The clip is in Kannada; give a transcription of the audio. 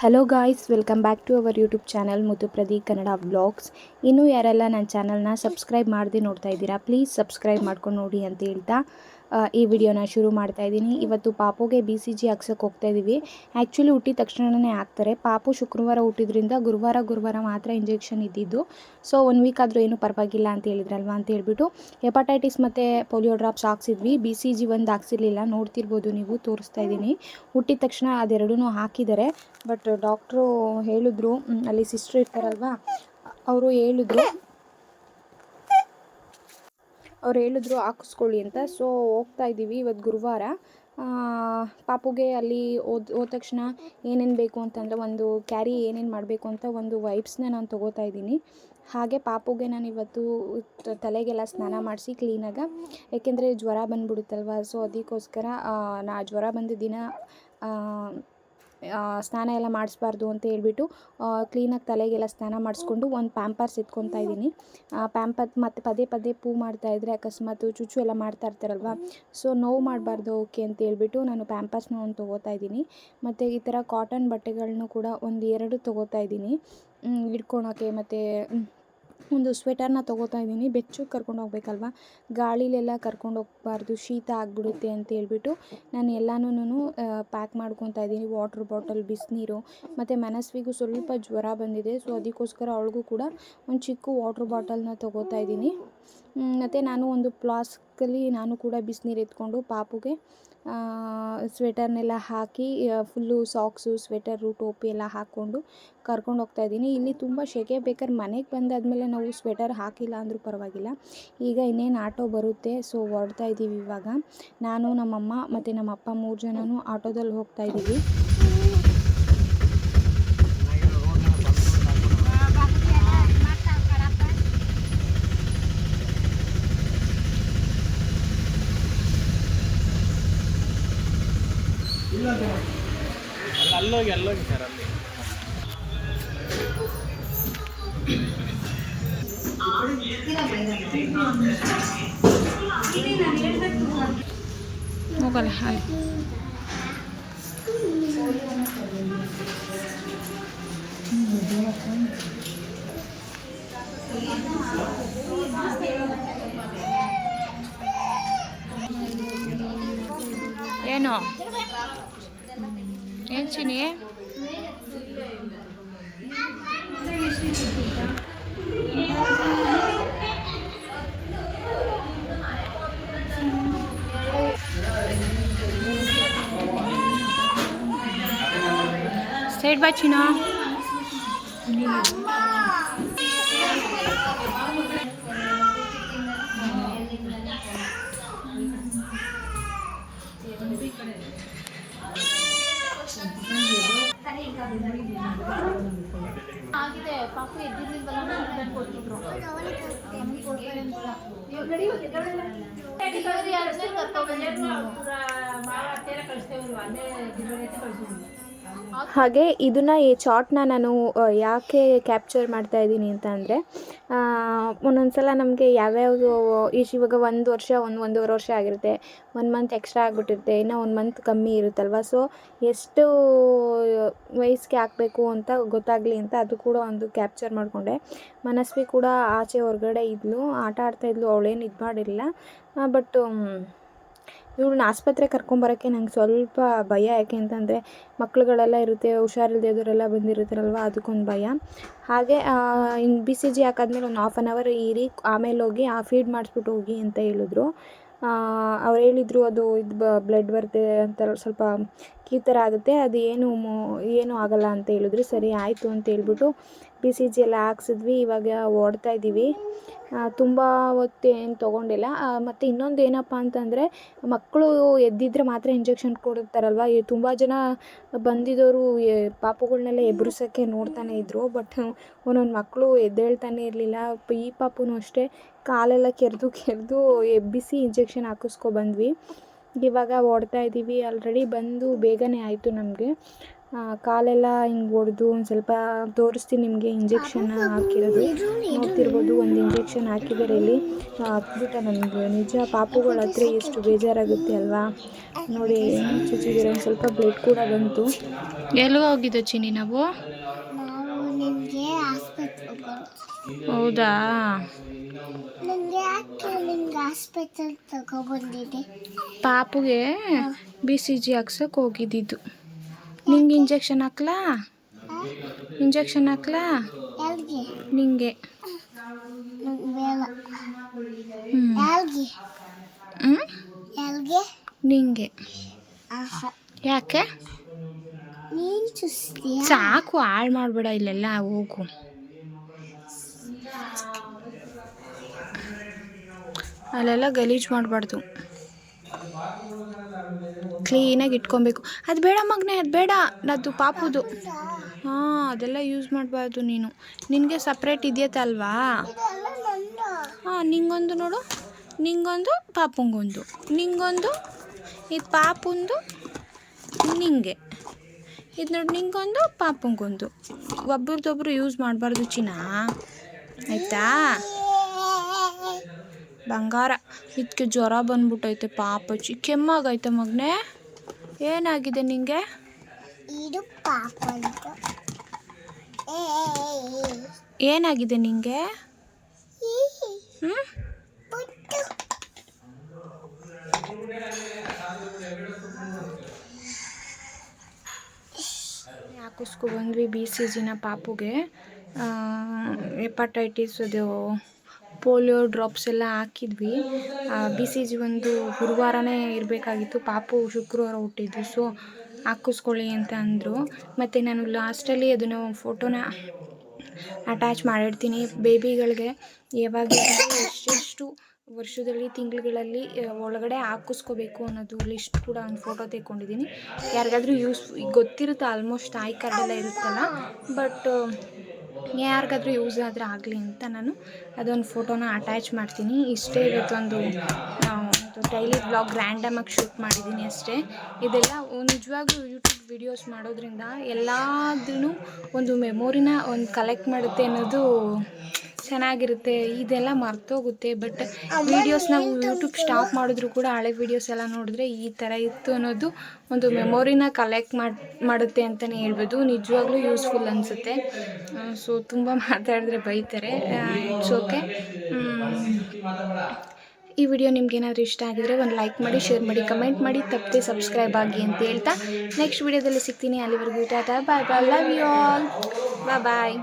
Hello guys welcome back to our YouTube channel Muthu Pradeep Kannada vlogs ಇನ್ನೂ ಯಾರೆಲ್ಲ ನನ್ನ ಚಾನಲ್ನ ಸಬ್ಸ್ಕ್ರೈಬ್ ಮಾಡದೆ ನೋಡ್ತಾ ಇದ್ದೀರಾ ಪ್ಲೀಸ್ ಸಬ್ಸ್ಕ್ರೈಬ್ ಮಾಡ್ಕೊಂಡು ನೋಡಿ ಅಂತ ಹೇಳ್ತಾ. ಈ ವಿಡಿಯೋನ ಶುರು ಮಾಡ್ತಾ ಇದ್ದೀನಿ. ಇವತ್ತು ಪಾಪುಗೆ ಬಿ ಸಿ ಜಿ ಹಾಕ್ಸೋಕೆ ಹೋಗ್ತಾ ಇದ್ದೀವಿ ಆ್ಯಕ್ಚುಲಿ ಹುಟ್ಟಿದ ತಕ್ಷಣನೇ ಹಾಕ್ತಾರೆ. ಪಾಪು ಶುಕ್ರವಾರ ಹುಟ್ಟಿದ್ರಿಂದ ಗುರುವಾರ ಗುರುವಾರ ಮಾತ್ರ ಇಂಜೆಕ್ಷನ್ ಇದ್ದಿದ್ದು. ಸೊ ಒನ್ ವೀಕ್ ಆದರೂ ಏನು ಪರವಾಗಿಲ್ಲ ಅಂತ ಹೇಳಿದ್ರಲ್ವಾ ಅಂತ ಹೇಳ್ಬಿಟ್ಟು ಹೆಪಟೈಟಿಸ್ ಮತ್ತು ಪೋಲಿಯೋ ಡ್ರಾಪ್ಸ್ ಹಾಕ್ಸಿದ್ವಿ. ಬಿ ಸಿ ಜಿ ಒಂದು ಹಾಕ್ಸಿರ್ಲಿಲ್ಲ. ನೋಡ್ತಿರ್ಬೋದು ನೀವು, ತೋರಿಸ್ತಾ ಇದ್ದೀನಿ. ಹುಟ್ಟಿದ ತಕ್ಷಣ ಅದೆರಡೂ ಹಾಕಿದ್ದಾರೆ. ಬಟ್ ಡಾಕ್ಟ್ರು ಹೇಳಿದ್ರು ಅಲ್ಲಿ ಸಿಸ್ಟ್ರ್ ಇರ್ತಾರಲ್ವಾ, ಅವರು ಹೇಳಿದ್ರು ಅವ್ರು ಹೇಳಿದ್ರು ಹಾಕಿಸ್ಕೊಳ್ಳಿ ಅಂತ. ಸೊ ಹೋಗ್ತಾ ಇದ್ದೀವಿ ಇವತ್ತು ಗುರುವಾರ. ಪಾಪುಗೆ ಅಲ್ಲಿ ಓದ್, ಹೋದ ತಕ್ಷಣ ಏನೇನು ಬೇಕು ಅಂತಂದರೆ ಒಂದು ಕ್ಯಾರಿ ಏನೇನು ಮಾಡಬೇಕು ಅಂತ ಒಂದು ವೈಪ್ಸ್ನ ನಾನು ತೊಗೋತಾ ಇದ್ದೀನಿ. ಹಾಗೆ ಪಾಪುಗೆ ನಾನು ಇವತ್ತು ತಲೆಗೆಲ್ಲ ಸ್ನಾನ ಮಾಡಿಸಿ ಕ್ಲೀನಾಗ ಏಕೆಂದರೆ ಜ್ವರ ಬಂದ್ಬಿಡುತ್ತಲ್ವ? ಸೊ ಅದಕ್ಕೋಸ್ಕರ ನಾ ಜ್ವರ ಬಂದ ದಿನ ಸ್ನಾನ ಎಲ್ಲ ಮಾಡಿಸ್ಬಾರ್ದು ಅಂತ ಹೇಳ್ಬಿಟ್ಟು ಕ್ಲೀನಾಗಿ ತಲೆಗೆಲ್ಲ ಸ್ನಾನ ಮಾಡಿಸ್ಕೊಂಡು ಒಂದು ಪ್ಯಾಂಪರ್ಸ್ ಎತ್ಕೊತಾ ಇದ್ದೀನಿ. ಪ್ಯಾಂಪರ್ ಮತ್ತು ಪದೇ ಪದೇ ಪೂ ಮಾಡ್ತಾ ಇದ್ರೆ ಅಕಸ್ಮಾತ್ ಚುಚ್ಚು ಎಲ್ಲ ಮಾಡ್ತಾ ಇರ್ತಾರಲ್ವ? ಸೊ ನೋವು ಮಾಡಬಾರ್ದು ಓಕೆ ಅಂತ ಹೇಳ್ಬಿಟ್ಟು ನಾನು ಪ್ಯಾಂಪರ್ಸ್ನ ಒಂದು ತೊಗೋತಾ ಇದ್ದೀನಿ. ಮತ್ತು ಈ ಥರ ಕಾಟನ್ ಬಟ್ಟೆಗಳನ್ನೂ ಕೂಡ ಒಂದು ಎರಡು ತೊಗೋತಾ ಇದ್ದೀನಿ. ಇಟ್ಕೊಳೋಕ್ಕೆ ಮತ್ತು ಒಂದು ಸ್ವೆಟರ್ನ ತೊಗೋತಾ ಇದ್ದೀನಿ. ಬೆಚ್ಚಗೆ ಕರ್ಕೊಂಡು ಹೋಗ್ಬೇಕಲ್ವ? ಗಾಳಿಲೆಲ್ಲ ಕರ್ಕೊಂಡು ಹೋಗ್ಬಾರ್ದು. ಶೀತ ಆಗಿಬಿಡುತ್ತೆ ಅಂತ ಹೇಳ್ಬಿಟ್ಟು ನಾನು ಎಲ್ಲನೂ ಪ್ಯಾಕ್ ಮಾಡ್ಕೊತಾ ಇದ್ದೀನಿ. ವಾಟ್ರ್ ಬಾಟಲ್ ಬಿಸಿನೀರು. ಮತ್ತು ಮನಸ್ವಿಗೂ ಸ್ವಲ್ಪ ಜ್ವರ ಬಂದಿದೆ. ಸೊ ಅದಕ್ಕೋಸ್ಕರ ಅವಳಿಗೂ ಕೂಡ ಒಂದು ಚಿಕ್ಕ ವಾಟ್ರ್ ಬಾಟಲ್ನ ತೊಗೋತಾ ಇದ್ದೀನಿ. ಮತ್ತು ನಾನು ಒಂದು ಪ್ಲಾಸ್ಕಲ್ಲಿ ನಾನು ಕೂಡ ಬಿಸಿನೀರು ಎತ್ಕೊಂಡು ಪಾಪುಗೆ ಸ್ವೆಟರ್ನೆಲ್ಲ ಹಾಕಿ ಫುಲ್ಲು ಸಾಕ್ಸು ಸ್ವೆಟರು ಟೋಪಿ ಎಲ್ಲ ಹಾಕ್ಕೊಂಡು ಕರ್ಕೊಂಡು ಹೋಗ್ತಾ ಇದ್ದೀನಿ. ಇಲ್ಲಿ ತುಂಬ ಸೆಕೆ ಬೇಕಾದ್ರೆ ಮನೆಗೆ ಬಂದಾದಮೇಲೆ ನಾವು ಸ್ವೆಟರ್ ಹಾಕಿಲ್ಲ ಅಂದರೂ ಪರವಾಗಿಲ್ಲ. ಈಗ ಇನ್ನೇನು ಆಟೋ ಬರುತ್ತೆ ಸೊ ಹೊರಡ್ತಾ ಇದ್ದೀವಿ ಇವಾಗ. ನಾನು, ನಮ್ಮಮ್ಮ ಮತ್ತು ನಮ್ಮ ಅಪ್ಪ ಮೂರು ಜನನೂ ಆಟೋದಲ್ಲಿ ಹೋಗ್ತಾ ಇದ್ದೀವಿ ಹೋಗಲ್ಲ ಹಾಗೆ ಏನು? ಏನು ಚಿನಿ ಸೈಡ್ ಬಾ ಚಿನ್ನ ಆಗಿದೆ ಪಾಪು ಎದ್ದಿರ್ಲಿಲ್ವಲ್ಲ ನಾನು ಕೊಟ್ಟಿದ್ರು ನಮ್ಗೆ ಕೊಡ್ತಾರೆ ಅಂತ ಡೆಲಿವರಿ ಆದ್ಮೇಲೆ ಕರ್ಕೊಂಡ್ಬಂದಿದ್ದು ಹಾಗೆ ಇದನ್ನು ಈ ಚಾಟ್ನ ನಾನು ಯಾಕೆ ಕ್ಯಾಪ್ಚರ್ ಮಾಡ್ತಾ ಇದ್ದೀನಿ ಅಂತ ಅಂದರೆ ಒಂದೊಂದು ಸಲ ನಮಗೆ ಯಾವ್ಯಾವುದು ಈಶ್ ಇವಾಗ ಒಂದು ವರ್ಷ, ಒಂದು ಒಂದೂವರೆ ವರ್ಷ ಆಗಿರುತ್ತೆ ಒನ್ ಮಂತ್ ಎಕ್ಸ್ಟ್ರಾ ಆಗಿಬಿಟ್ಟಿರುತ್ತೆ, ಇನ್ನೂ ಒಂದು ಮಂತ್ ಕಮ್ಮಿ ಇರುತ್ತಲ್ವ? ಸೊ ಎಷ್ಟು ವಯಸ್ಸಿಗೆ ಹಾಕಬೇಕು ಅಂತ ಗೊತ್ತಾಗಲಿ ಅಂತ ಅದು ಕೂಡ ಒಂದು ಕ್ಯಾಪ್ಚರ್ ಮಾಡಿಕೊಂಡೆ. ಮನಸ್ವಿ ಕೂಡ ಆಚೆ ಹೊರಗಡೆ ಇದ್ಲು, ಆಟ ಆಡ್ತಾಯಿದ್ಲು ಅವಳೇನು ಇದು ಮಾಡಿರಲಿಲ್ಲ ಬಟ್ ಇವಳನ್ನ ಆಸ್ಪತ್ರೆ ಕರ್ಕೊಂಬರೋಕ್ಕೆ ನಂಗೆ ಸ್ವಲ್ಪ ಭಯ ಯಾಕೆ ಅಂತಂದರೆ ಮಕ್ಳುಗಳೆಲ್ಲ ಇರುತ್ತೆ ಹುಷಾರಿಲ್ಲದೆ ಇದ್ದವರೆಲ್ಲ ಬಂದಿರುತ್ತಾರಲ್ವ, ಅದಕ್ಕೊಂದು ಭಯ. ಹಾಗೆ ಇನ್ನು ಬಿ ಸಿ ಜಿ ಹಾಕಾದ್ಮೇಲೆ ಒಂದು ಹಾಫ್ ಆನ್ ಅವರ್ ಇರಿ, ಆಮೇಲೆ ಹೋಗಿ, ಆ ಫೀಡ್ ಮಾಡಿಸ್ಬಿಟ್ಟು ಹೋಗಿ ಅಂತ ಹೇಳಿದ್ರು. ಅವ್ರು ಹೇಳಿದರು, ಅದು ಇದು ಬ್ಲಡ್ ಬರುತ್ತೆ ಅಂತ ಸ್ವಲ್ಪ ಕೀ ಥರ ಆಗುತ್ತೆ. ಅದು ಏನು ಏನು ಆಗಲ್ಲ ಅಂತ ಹೇಳಿದ್ರು. ಸರಿ, ಆಯಿತು ಅಂತ ಹೇಳ್ಬಿಟ್ಟು ಬಿ ಸಿ ಜಿ ಎಲ್ಲ ಹಾಕ್ಸಿದ್ವಿ. ಇವಾಗ ಓಡ್ತಾ ಇದ್ದೀವಿ ತುಂಬ ಹೊತ್ತು ಏನು ತೊಗೊಂಡಿಲ್ಲ. ಮತ್ತು ಇನ್ನೊಂದು ಏನಪ್ಪ ಅಂತಂದರೆ, ಮಕ್ಕಳು ಎದ್ದಿದ್ರೆ ಮಾತ್ರ ಇಂಜೆಕ್ಷನ್ ಕೊಡ್ತಾರಲ್ವ? ಈ ತುಂಬ ಜನ ಬಂದಿದ್ದವರು ಪಾಪುಗಳನ್ನೆಲ್ಲ ಎಬ್ರಿಸೋಕ್ಕೆ ನೋಡ್ತಾನೆ ಇದ್ದರು ಬಟ್ ಒಂದೊಂದು ಮಕ್ಕಳು ಎದ್ದೇಳ್ತಾನೆ ಇರಲಿಲ್ಲ. ಈ ಪಾಪುನೂ ಅಷ್ಟೇ ಕಾಲೆಲ್ಲ ಕೆರೆದು ಕೆರೆದು ಎಬ್ಬಿಸಿ ಇಂಜೆಕ್ಷನ್ ಹಾಕಿಸ್ಕೊ ಬಂದ್ವಿ. ಇವಾಗ ಓಡ್ತಾ ಇದ್ದೀವಿ. ಆಲ್ರೆಡಿ ಬಂದು ಬೇಗನೆ ಆಯಿತು ನಮಗೆ. ಕಾಲೆಲ್ಲ ಹಿಂಗೆ ಒಡೆದು ಒಂದು ಸ್ವಲ್ಪ ತೋರಿಸ್ತೀನಿ ನಿಮಗೆ ಇಂಜೆಕ್ಷನ್ ಹಾಕಿರೋದು. ನೋಡ್ತಿರ್ಬೋದು ಒಂದು ಇಂಜೆಕ್ಷನ್ ಹಾಕಿದ್ದಾರೆ ಇಲ್ಲಿ. ಹಾಕ್ಬಿಟ್ಟ ನನಗೆ ನಿಜ ಪಾಪುಗಳ ಹತ್ರ ಎಷ್ಟು ಬೇಜಾರಾಗುತ್ತೆ ಅಲ್ವಾ? ನೋಡಿ ಚುಚ್ಚಿದ್ರೆ ಒಂದು ಸ್ವಲ್ಪ ಬ್ಲಡ್ ಕೂಡ ಬಂತು. ಎಲ್ಲಿಗೆ ಹೋಗಿದ್ದು ಚಿನ್ನಿ ನಾವು? ಹೌದಾ? ಆಸ್ಪತ್ರೆಗೆ ತಗೊಬಂದಿದೆ ಪಾಪುಗೆ ಬಿ ಸಿ ಜಿ ಹಾಕ್ಸಕ್ಕೆ ಹೋಗಿದ್ದಿದ್ದು. ನಿಂಗೆ ಇಂಜೆಕ್ಷನ್ ಹಾಕ್ಲಾ? ಇಂಜೆಕ್ಷನ್ ಹಾಕ್ಲಾ? ಎಲ್ಗೆ ನಿಂಗೆ. ಬೇಡ ಹ್ಞೂ ಎಲ್ಗೆ ಹ್ಞೂ ನಿಂಗೆ. ಆಹ. ಯಾಕೆ? ನೀನು ಚುಸ್ತೀಯ? ಸಾಕು ಹಾಳು ಮಾಡಬೇಡ ಇಲ್ಲೆಲ್ಲ ಹೋಗು. ಅಲ್ಲೆಲ್ಲ ಗಲೀಜು ಮಾಡಬಾರ್ದು. ಕ್ಲೀನಾಗಿ ಇಟ್ಕೊಬೇಕು. ಅದು ಬೇಡ ಮಗನೇ, ಅದು ಬೇಡ. ಅದು ಪಾಪುದು. ಹಾಂ, ಅದೆಲ್ಲ ಯೂಸ್ ಮಾಡಬಾರ್ದು ನೀನು. ನಿನಗೆ ಸಪ್ರೇಟ್ ಇದೆಯತ್ತಲ್ವಾ ಹಾಂ, ನಿಂಗೊಂದು ನೋಡು. ನಿಂಗೊಂದು ಪಾಪುಂಗೊಂದು. ನಿಂಗೊಂದು, ಇದು ಪಾಪುಂದು, ನಿಂಗೆ. ಇದು ನೋಡಿ, ನಿಂಗೊಂದು, ಪಾಪುಂಗೊಂದು. ಒಬ್ರದ್ದೊಬ್ರು ಯೂಸ್ ಮಾಡಬಾರ್ದು ಚಿನ್ನ. ಆಯಿತಾ? ಬಂಗಾರ. ಇದಕ್ಕೆ ಜ್ವರ ಬಂದ್ಬಿಟ್ಟೈತೆ ಪಾಪ. ಚಿ ಕೆಮ್ಮಾಗೈತೆ ಮಗನೇ. ಏನಾಗಿದೆ ನಿಂಗೆ? ಇದು ಏನಾಗಿದೆ ನಿಂಗೆ? ಹ್ಞೂ ಪುಟ್ಟು. ಹಾಕಿಸ್ಕೊ ಬಂದ್ವಿ ಬಿ ಸಿ ಜಿನ ಪಾಪುಗೆ ಹೆಪಟೈಟಿಸ್ ಅದು ಪೋಲಿಯೋ ಡ್ರಾಪ್ಸ್ ಎಲ್ಲ ಹಾಕಿದ್ವಿ. ಬಿ ಸಿ ಜಿ ಒಂದು ಗುರುವಾರನೇ ಇರಬೇಕಾಗಿತ್ತು. ಪಾಪು ಶುಕ್ರವಾರ ಹುಟ್ಟಿದ್ದು. ಸೊ, ಹಾಕಿಸ್ಕೊಳ್ಳಿ ಅಂತ ಅಂದರು. ಮತ್ತು ನಾನು ಲಾಸ್ಟಲ್ಲಿ ಅದನ್ನು ಫೋಟೋನ ಅಟ್ಯಾಚ್ ಮಾಡಿರ್ತೀನಿ. ಬೇಬಿಗಳಿಗೆ ಯಾವಾಗ ಎಷ್ಟೆಷ್ಟು ವರ್ಷದಲ್ಲಿ, ತಿಂಗಳುಗಳಲ್ಲಿ ಒಳಗಡೆ ಹಾಕಿಸ್ಕೋಬೇಕು ಅನ್ನೋದು ಲಿಸ್ಟ್ ಕೂಡ ಒಂದು ಫೋಟೋ ತೆಕ್ಕೊಂಡಿದ್ದೀನಿ. ಯಾರಿಗಾದ್ರೂ ಯೂಸ್ ಗೊತ್ತಿರುತ್ತೆ ಆಲ್ಮೋಸ್ಟ್ ತಾಯಿ ಕಾರ್ಡೆಲ್ಲ ಇರುತ್ತಲ್ಲ. ಬಟ್ ಯಾರಿಗಾದ್ರೂ ಯೂಸ್ ಆದರೆ ಆಗಲಿ ಅಂತ ನಾನು ಅದೊಂದು ಫೋಟೋನ ಅಟ್ಯಾಚ್ ಮಾಡ್ತೀನಿ. ಇಷ್ಟೇ ಇವತ್ತೊಂದು ಡೈಲಿ ಬ್ಲಾಗ್ ರ್ಯಾಂಡಮಾಗಿ ಶೂಟ್ ಮಾಡಿದ್ದೀನಿ ಅಷ್ಟೇ. ಇದೆಲ್ಲ ನಿಜವಾಗ್ಲೂ ಯೂಟ್ಯೂಬ್ ವಿಡಿಯೋಸ್ ಮಾಡೋದ್ರಿಂದ ಎಲ್ಲಾದ್ರೂ ಒಂದು ಮೆಮೊರಿನ ಒಂದು ಕಲೆಕ್ಟ್ ಮಾಡುತ್ತೆ ಅನ್ನೋದು ಚೆನ್ನಾಗಿರುತ್ತೆ ಇದೆಲ್ಲ ಮರ್ತೋಗುತ್ತೆ. ಬಟ್ ವೀಡಿಯೋಸ್ ನಾವು ಯೂಟ್ಯೂಬ್ ಸ್ಟಾಪ್ ಮಾಡಿದ್ರು ಕೂಡ ಹಳೆ ವೀಡಿಯೋಸ್ ಎಲ್ಲ ನೋಡಿದ್ರೆ ಈ ಥರ ಇತ್ತು ಅನ್ನೋದು ಒಂದು ಮೆಮೊರಿನ ಕಲೆಕ್ಟ್ ಮಾಡಿ ಮಾಡುತ್ತೆ ಅಂತಲೇ ಹೇಳ್ಬೋದು. ನಿಜವಾಗ್ಲೂ ಯೂಸ್ಫುಲ್ ಅನಿಸುತ್ತೆ. ಸೊ ತುಂಬ ಮಾತಾಡಿದ್ರೆ ಬೈತಾರೆ. ಇಟ್ಸ್ ಓಕೆ ಈ ವಿಡಿಯೋ ನಿಮ್ಗೆ ಏನಾದರೂ ಇಷ್ಟ ಆಗಿದ್ರೆ ಒಂದು ಲೈಕ್ ಮಾಡಿ ಶೇರ್ ಮಾಡಿ ಕಮೆಂಟ್ ಮಾಡಿ ತಪ್ಪದೆ ಸಬ್ಸ್ಕ್ರೈಬ್ ಆಗಿ ಅಂತ ಹೇಳ್ತಾ ನೆಕ್ಸ್ಟ್ ವಿಡಿಯೋದಲ್ಲಿ ಸಿಗ್ತೀನಿ. ಅಲ್ಲಿವರೆಗೂ tata bye bye love you all bye bye